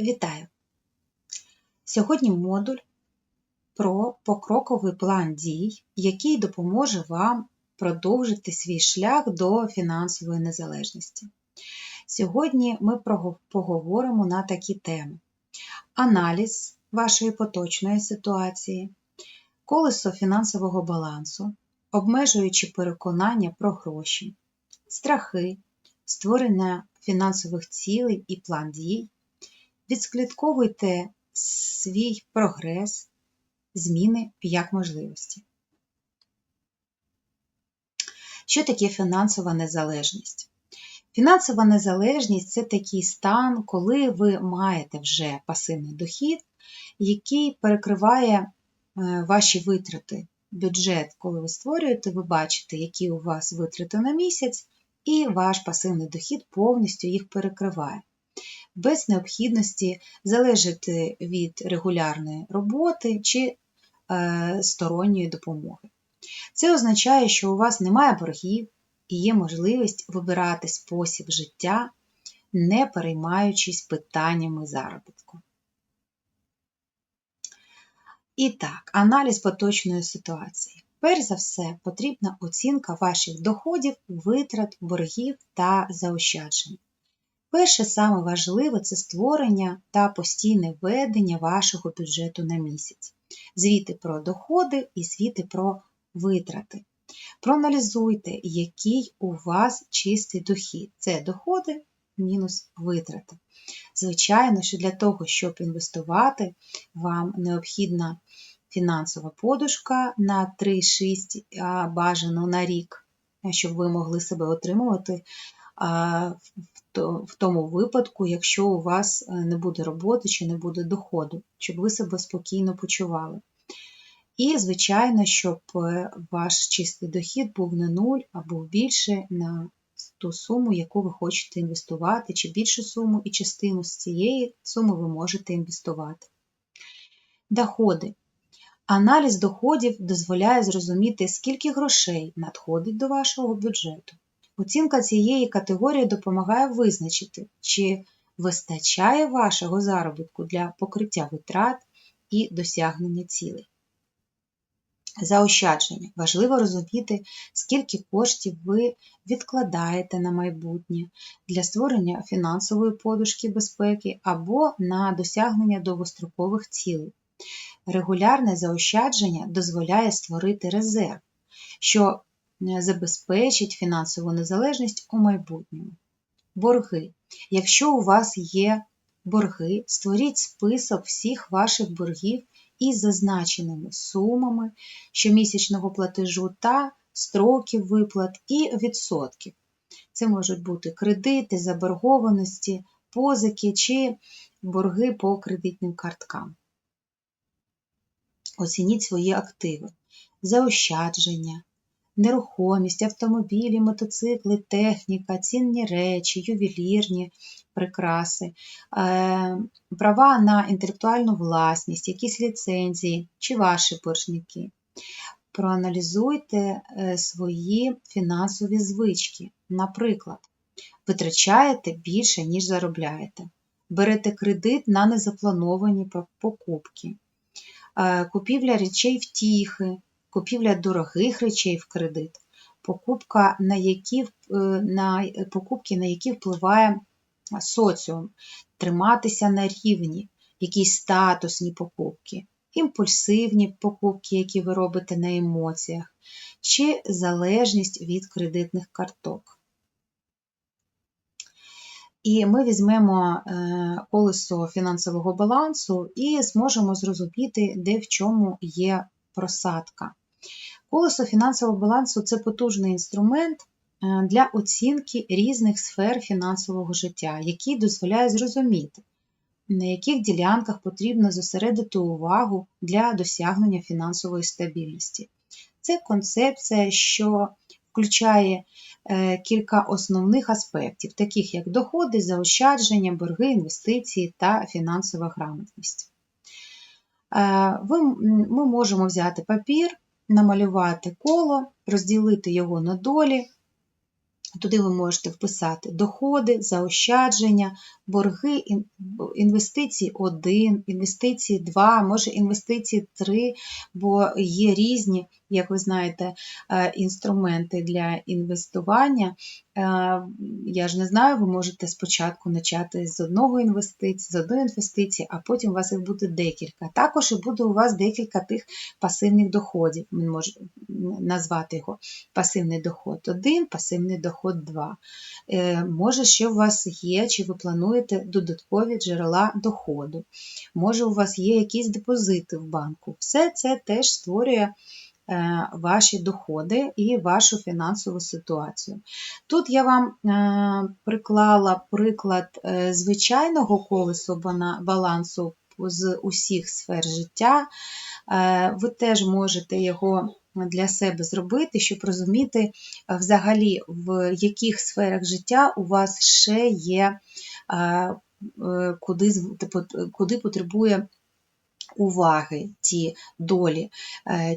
Вітаю! Сьогодні модуль про покроковий план дій, який допоможе вам продовжити свій шлях до фінансової незалежності. Сьогодні ми поговоримо на такі теми: аналіз вашої поточної ситуації, колесо фінансового балансу, обмежуючи переконання про гроші, страхи, створення фінансових цілей і план дій. Відслідковуйте свій прогрес, зміни як можливості. Що таке фінансова незалежність? Фінансова незалежність це такий стан, коли ви маєте вже пасивний дохід, який перекриває е, ваші витрати. Бюджет, коли ви створюєте, ви бачите, які у вас витрати на місяць, і ваш пасивний дохід повністю їх перекриває без необхідності залежати від регулярної роботи чи е, сторонньої допомоги. Це означає, що у вас немає боргів і є можливість вибирати спосіб життя, не переймаючись питаннями заробітку. І так, аналіз поточної ситуації. Перш за все, потрібна оцінка ваших доходів, витрат, боргів та заощаджень. Перше саме важливе це створення та постійне ведення вашого бюджету на місяць, звіти про доходи і звіти про витрати. Проаналізуйте, який у вас чистий дохід. Це доходи мінус витрати. Звичайно, що для того, щоб інвестувати, вам необхідна фінансова подушка на 3-6 а бажано на рік, щоб ви могли себе отримувати в тому випадку, якщо у вас е, не буде роботи чи не буде доходу, щоб ви себе спокійно почували. І, звичайно, щоб е, ваш чистий дохід був не нуль, а був більше на ту суму, яку ви хочете інвестувати, чи більшу суму, і частину з цієї суми ви можете інвестувати. Доходи. Аналіз доходів дозволяє зрозуміти, скільки грошей надходить до вашого бюджету. Оцінка цієї категорії допомагає визначити, чи вистачає вашого заробітку для покриття витрат і досягнення цілей. Заощадження. Важливо розуміти, скільки коштів ви відкладаєте на майбутнє для створення фінансової подушки безпеки або на досягнення довгострокових цілей. Регулярне заощадження дозволяє створити резерв, що забезпечить фінансову незалежність у майбутньому. Борги. Якщо у вас є борги, створіть список всіх ваших боргів із зазначеними сумами щомісячного платежу та строків виплат і відсотків. Це можуть бути кредити, заборгованості, позики чи борги по кредитним карткам. Оцініть свої активи, заощадження, нерухомість, автомобілі, мотоцикли, техніка, цінні речі, ювелірні прикраси, е, права на інтелектуальну власність, якісь ліцензії чи ваші боржники. Проаналізуйте е, свої фінансові звички. Наприклад, витрачаєте більше, ніж заробляєте. Берете кредит на незаплановані покупки, е, купівля речей втіхи, купівля дорогих речей в кредит, покупка, на які, е, на, покупки, на які впливає соціум, триматися на рівні, якісь статусні покупки, імпульсивні покупки, які ви робите на емоціях, чи залежність від кредитних карток. І ми візьмемо е, колесо фінансового балансу і зможемо зрозуміти, де в чому є просадка. Колесо фінансового балансу це потужний інструмент е, для оцінки різних сфер фінансового життя, який дозволяє зрозуміти, на яких ділянках потрібно зосередити увагу для досягнення фінансової стабільності. Це концепція, що включає е, кілька основних аспектів, таких як доходи, заощадження, борги, інвестиції та фінансова грамотність. Е, ми можемо взяти папір намалювати коло, розділити його на долі Туди ви можете вписати доходи, заощадження, борги, інвестиції 1, інвестиції 2, може інвестиції 3, бо є різні, як ви знаєте, е, інструменти для інвестування. Е, Я ж не знаю, ви можете спочатку почати з одного інвестиції, з одної інвестиції, а потім у вас їх буде декілька. Також і буде у вас декілька тих пасивних доходів. Ми можемо назвати його пасивний доход 1, пасивний доход 2. Е, Може, ще у вас є, чи ви плануєте додаткові джерела доходу. Може, у вас є якісь депозити в банку. Все це теж створює е, ваші доходи і вашу фінансову ситуацію. Тут я вам е, приклала приклад звичайного колесу балансу з усіх сфер життя. Ви теж можете його для себе зробити, щоб розуміти е, взагалі, в яких сферах життя у вас ще є, е, е, куди, типу, куди потребує уваги ті долі,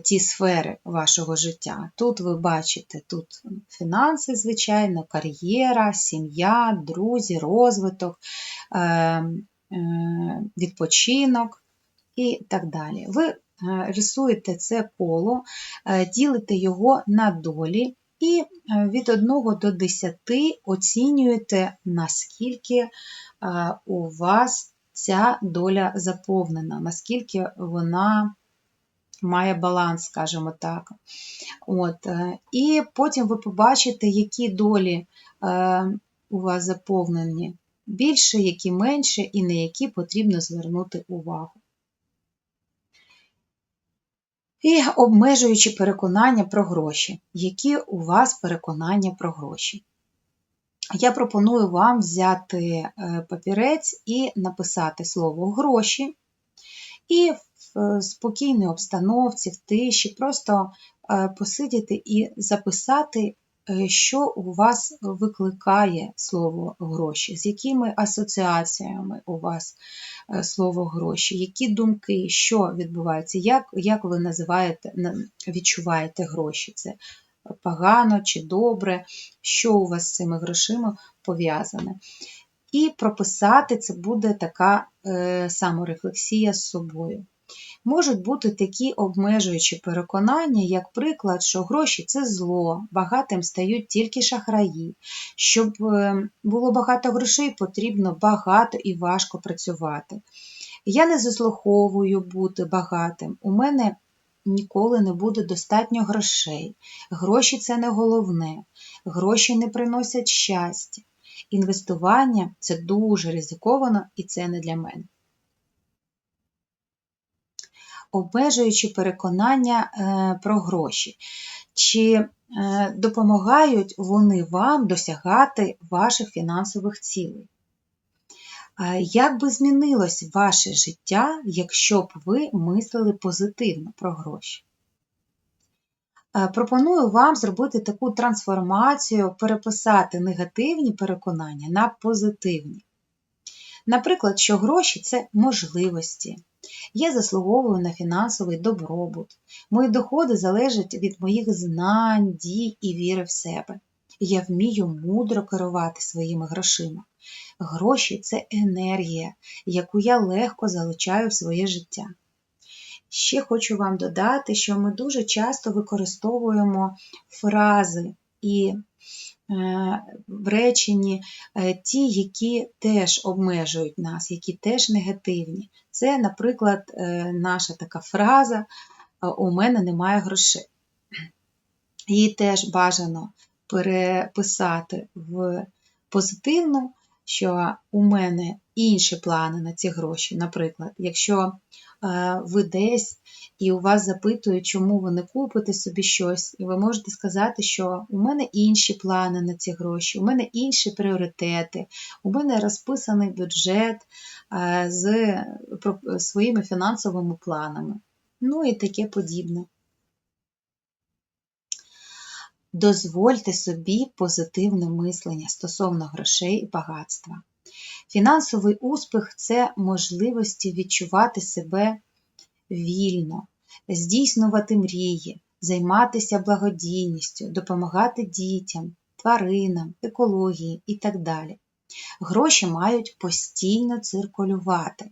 ті сфери вашого життя. Тут ви бачите тут фінанси, звичайно, кар'єра, сім'я, друзі, розвиток, е, е, відпочинок і так далі. Ви рисуєте це коло, е, ділите його на долі. І е, від 1 до 10 оцінюєте, наскільки е, у вас ця доля заповнена, наскільки вона має баланс, скажімо так. От, е, І потім ви побачите, які долі е, у вас заповнені більше, які менше, і на які потрібно звернути увагу. І обмежуючи переконання про гроші. Які у вас переконання про гроші? Я пропоную вам взяти е, папірець і написати слово гроші, і в спокійній обстановці, в тиші, просто е, посидіти і записати, що у вас викликає слово гроші, з якими асоціаціями у вас е, слово гроші, які думки, що відбувається, як, як ви називаєте, відчуваєте гроші. Це погано чи добре, що у вас з цими грошима пов'язане. І прописати це буде така е, саморефлексія з собою. Можуть бути такі обмежуючі переконання, як приклад, що гроші це зло, багатим стають тільки шахраї. Щоб е, було багато грошей, потрібно багато і важко працювати. Я не заслуховую бути багатим. У мене ніколи не буде достатньо грошей. Гроші це не головне. Гроші не приносять щастя. Інвестування це дуже ризиковано і це не для мене. Обмежуючи переконання е, про гроші. Чи е, допомагають вони вам досягати ваших фінансових цілей? Е, Як би змінилось ваше життя, якщо б ви мислили позитивно про гроші? Пропоную вам зробити таку трансформацію, переписати негативні переконання на позитивні. Наприклад, що гроші це можливості. Я заслуговую на фінансовий добробут. Мої доходи залежать від моїх знань, дій і віри в себе. Я вмію мудро керувати своїми грошима. Гроші це енергія, яку я легко залучаю в своє життя. Ще хочу вам додати, що ми дуже часто використовуємо фрази і в реченні е, ті, які теж обмежують нас, які теж негативні. Це, наприклад, е, наша така фраза е, У мене немає грошей. Її теж бажано переписати в позитивну, що у мене інші плани на ці гроші. Наприклад, якщо е, ви десь і у вас запитують, чому ви не купите собі щось, і ви можете сказати, що у мене інші плани на ці гроші, у мене інші пріоритети, у мене розписаний бюджет е, з своїми фінансовими планами. Ну і таке подібне. Дозвольте собі позитивне мислення стосовно грошей і багатства. Фінансовий успіх це можливості відчувати себе вільно, здійснювати мрії, займатися благодійністю, допомагати дітям, тваринам, екології і так далі. Гроші мають постійно циркулювати,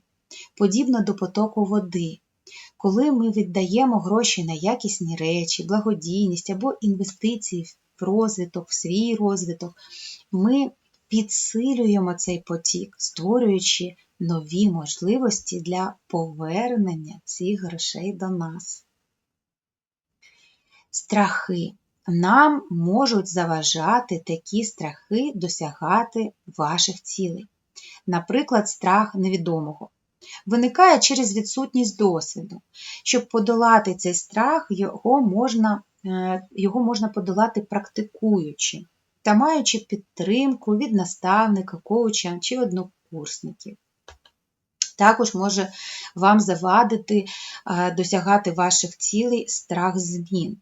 подібно до потоку води. Коли ми віддаємо гроші на якісні речі, благодійність або інвестиції в розвиток, в свій розвиток, ми підсилюємо цей потік, створюючи нові можливості для повернення цих грошей до нас. Страхи. Нам можуть заважати такі страхи досягати ваших цілей. Наприклад, страх невідомого. Виникає через відсутність досвіду. Щоб подолати цей страх, його можна, е, його можна подолати практикуючи та маючи підтримку від наставника, коуча чи однокурсників. Також може вам завадити е, досягати ваших цілей страх змін.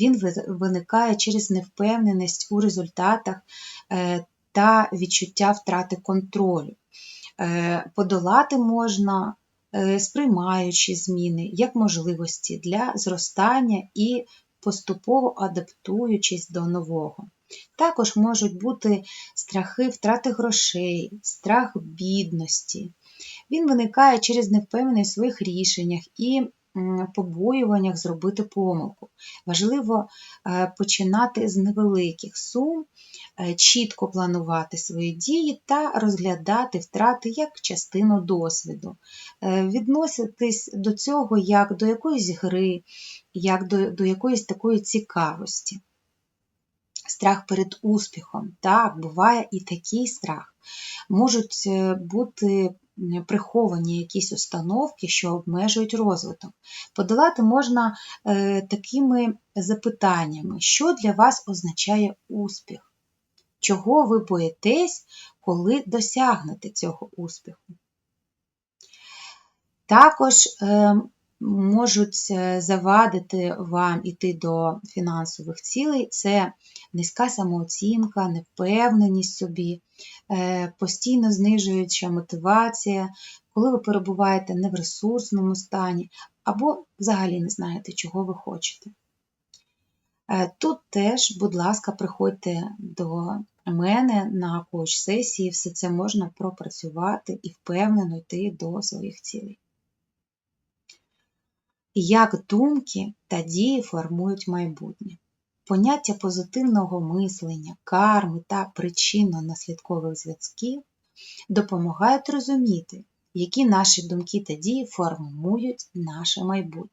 Він виникає через невпевненість у результатах е, та відчуття втрати контролю. Е, подолати можна, сприймаючи зміни як можливості для зростання і поступово адаптуючись до нового. Також можуть бути страхи втрати грошей, страх бідності. Він виникає через невпевненість в своїх рішеннях і побоюваннях зробити помилку. Важливо е, починати з невеликих сум, е, чітко планувати свої дії та розглядати втрати як частину досвіду, е, відноситись до цього як до якоїсь гри, як до, до якоїсь такої цікавості страх перед успіхом. Так, буває і такий страх. Можуть е, бути приховані якісь установки, що обмежують розвиток. Подолати можна е, такими запитаннями, що для вас означає успіх? Чого ви боїтесь, коли досягнете цього успіху? Також е, можуть е, завадити вам іти до фінансових цілей, це низька самооцінка, невпевненість собі, е, постійно знижуюча мотивація, коли ви перебуваєте не в ресурсному стані, або взагалі не знаєте, чого ви хочете. Е, тут теж, будь ласка, приходьте до мене на коуч-сесії, все це можна пропрацювати і впевнено йти до своїх цілей як думки та дії формують майбутнє. Поняття позитивного мислення, карми та причинно-наслідкових зв'язків допомагають розуміти, які наші думки та дії формують наше майбутнє.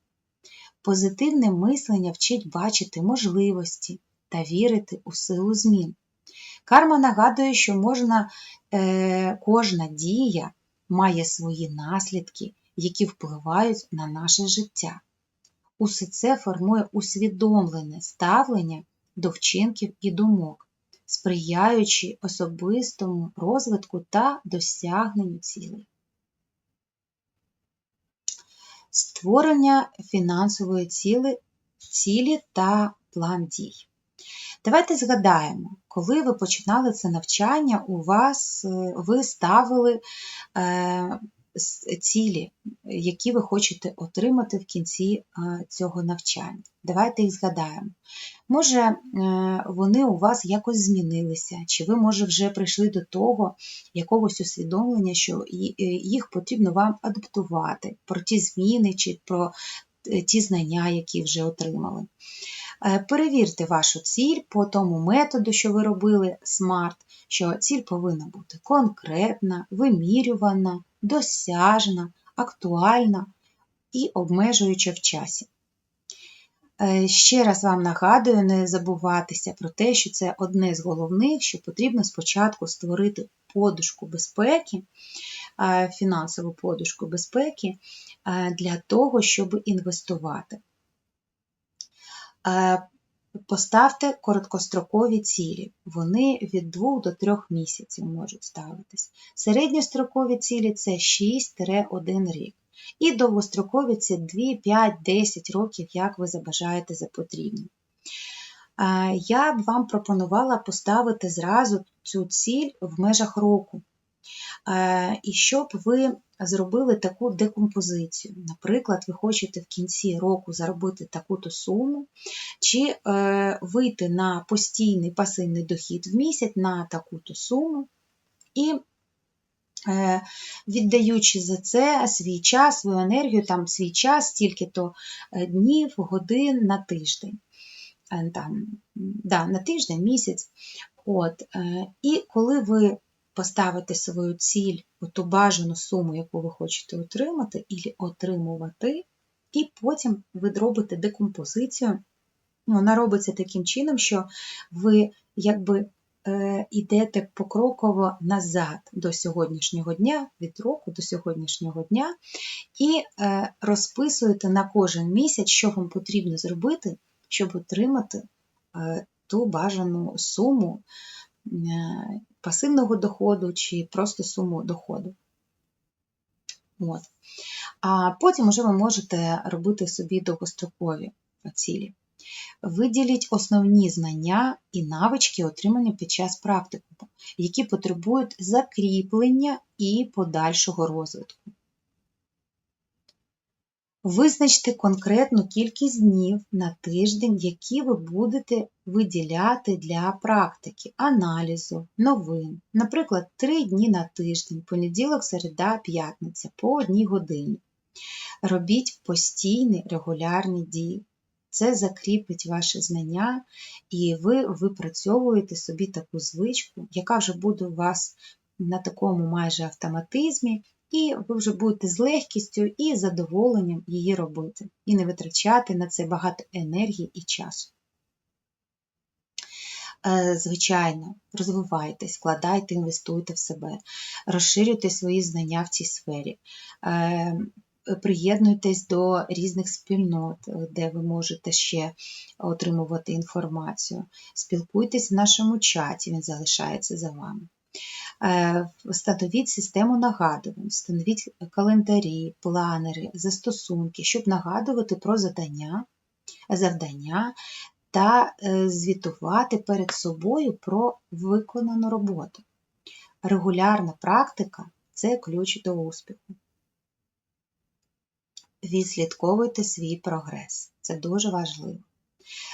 Позитивне мислення вчить бачити можливості та вірити у силу змін. Карма нагадує, що можна, е, кожна дія має свої наслідки які впливають на наше життя. Усе це формує усвідомлене ставлення до вчинків і думок, сприяючи особистому розвитку та досягненню цілей. Створення фінансової цілі, цілі та план дій. Давайте згадаємо, коли ви починали це навчання, у вас е, ви ставили е, цілі, які ви хочете отримати в кінці цього навчання. Давайте їх згадаємо. Може, е, вони у вас якось змінилися, чи ви, може, вже прийшли до того якогось усвідомлення, що е, їх потрібно вам адаптувати про ті зміни чи про е, ті знання, які вже отримали. Перевірте вашу ціль по тому методу, що ви робили SMART, що ціль повинна бути конкретна, вимірювана, досяжна, актуальна і обмежуюча в часі. Е, ще раз вам нагадую, не забуватися про те, що це одне з головних, що потрібно спочатку створити подушку безпеки, е, фінансову подушку безпеки е, для того, щоб інвестувати. Поставте короткострокові цілі, вони від 2 до 3 місяців можуть ставитись. Середньострокові цілі це 6-1 рік. І довгострокові це 2, 5, 10 років, як ви забажаєте за потрібне. Я б вам пропонувала поставити зразу цю ціль в межах року. Е, і щоб ви зробили таку декомпозицію. Наприклад, ви хочете в кінці року заробити таку-то суму, чи е, вийти на постійний пасивний дохід в місяць на таку-то суму. І Е, віддаючи за це свій час, свою енергію, там свій час, стільки-то днів, годин на тиждень. Там, да, На тиждень, місяць. От. І коли ви поставите свою ціль, ту бажану суму, яку ви хочете отримати, і отримувати, і потім ви робите декомпозицію. Вона робиться таким чином, що ви якби йдете е, покроково назад до сьогоднішнього дня, від року до сьогоднішнього дня, і е, розписуєте на кожен місяць, що вам потрібно зробити, щоб отримати е, ту бажану суму пасивного доходу чи просто суму доходу. От. А потім вже ви можете робити собі довгострокові цілі. Виділіть основні знання і навички, отримані під час практикуму, які потребують закріплення і подальшого розвитку. Визначте конкретну кількість днів на тиждень, які ви будете виділяти для практики, аналізу, новин. Наприклад, 3 дні на тиждень, понеділок, середа, п'ятниця по одній годині. Робіть постійні регулярні дії це закріпить ваші знання, і ви випрацьовуєте собі таку звичку, яка вже буде у вас на такому майже автоматизмі, і ви вже будете з легкістю і задоволенням її робити, і не витрачати на це багато енергії і часу. Е, звичайно, розвивайтесь, вкладайте, інвестуйте в себе, розширюйте свої знання в цій сфері. Е, приєднуйтесь до різних спільнот, де ви можете ще отримувати інформацію. Спілкуйтесь в нашому чаті, він залишається за вами. Е, встановіть систему нагадувань, встановіть календарі, планери, застосунки, щоб нагадувати про задання, завдання та е, звітувати перед собою про виконану роботу. Регулярна практика це ключ до успіху. Відслідковуйте свій прогрес. Це дуже важливо.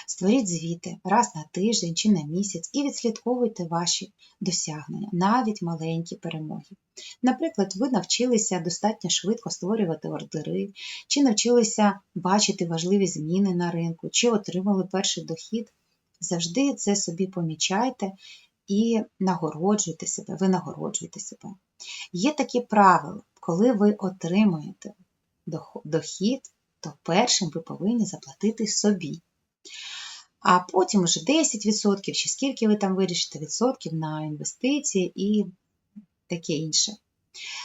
Створіть звіти раз на тиждень чи на місяць і відслідковуйте ваші досягнення, навіть маленькі перемоги. Наприклад, ви навчилися достатньо швидко створювати ордери, чи навчилися бачити важливі зміни на ринку, чи отримали перший дохід. Завжди це собі помічайте і нагороджуйте себе, ви нагороджуєте себе. Є такі правила, коли ви отримуєте дохід, то першим ви повинні заплатити собі. А потім вже 10% чи скільки ви там вирішите відсотків на інвестиції і таке інше.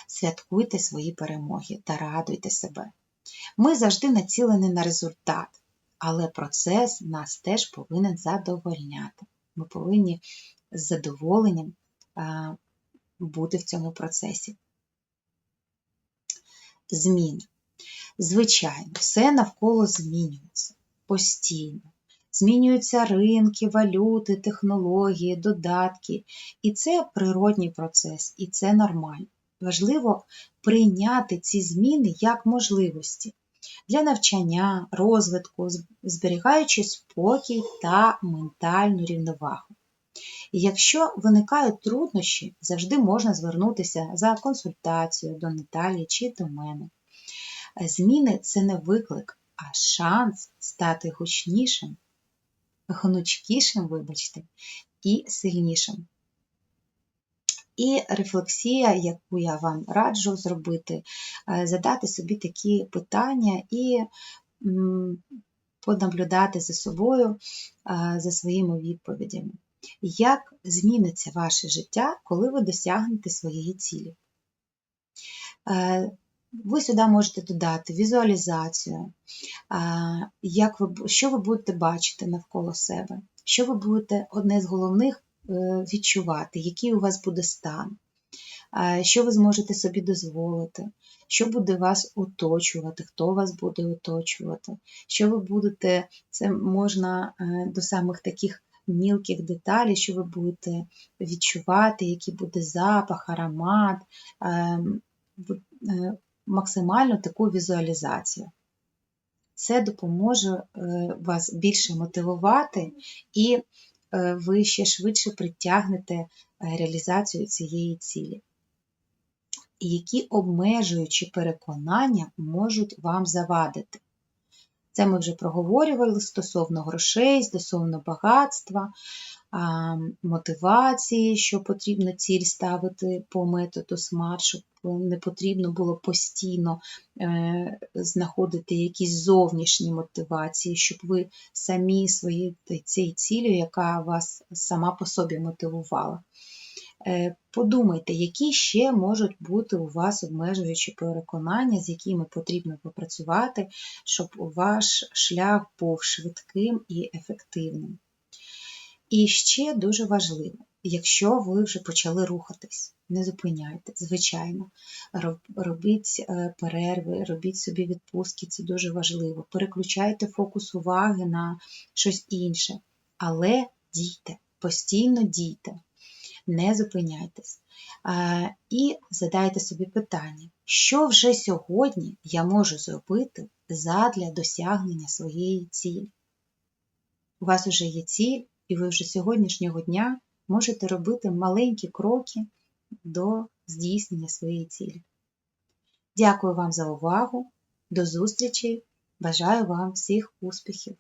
Святкуйте свої перемоги та радуйте себе. Ми завжди націлені на результат, але процес нас теж повинен задовольняти. Ми повинні з задоволенням бути в цьому процесі. Зміни. Звичайно, все навколо змінюється постійно. Змінюються ринки, валюти, технології, додатки. І це природній процес, і це нормально. Важливо прийняти ці зміни як можливості для навчання, розвитку, зберігаючи спокій та ментальну рівновагу. І якщо виникають труднощі, завжди можна звернутися за консультацією до Наталії чи до мене. Зміни це не виклик, а шанс стати гучнішим, гнучкішим, вибачте, і сильнішим. І рефлексія, яку я вам раджу зробити, е, задати собі такі питання і понаблюдати за собою, е, за своїми відповідями. Як зміниться ваше життя, коли ви досягнете своєї цілі? Ви сюди можете додати візуалізацію, як ви, що ви будете бачити навколо себе, що ви будете одне з головних е, відчувати, який у вас буде стан, що ви зможете собі дозволити, що буде вас оточувати, хто вас буде оточувати, що ви будете, це можна е, до самих таких мілких деталей, що ви будете відчувати, який буде запах, аромат, ем, е, максимально таку візуалізацію. Це допоможе е, вас більше мотивувати, і е, ви ще швидше притягнете реалізацію цієї цілі. Які обмежуючі переконання можуть вам завадити? Це ми вже проговорювали стосовно грошей, стосовно багатства, мотивації, що потрібно ціль ставити по методу SMART, щоб не потрібно було постійно е, знаходити якісь зовнішні мотивації, щоб ви самі свої цією цілею, яка вас сама по собі мотивувала. Е, подумайте, які ще можуть бути у вас обмежуючі переконання, з якими потрібно попрацювати, щоб ваш шлях був швидким і ефективним. І ще дуже важливо, якщо ви вже почали рухатись, не зупиняйте, звичайно, робіть е, перерви, робіть собі відпустки, це дуже важливо. Переключайте фокус уваги на щось інше, але дійте, постійно дійте не зупиняйтесь. І задайте собі питання, що вже сьогодні я можу зробити задля досягнення своєї цілі. У вас вже є ціль, і ви вже сьогоднішнього дня можете робити маленькі кроки до здійснення своєї цілі. Дякую вам за увагу, до зустрічі! Бажаю вам всіх успіхів!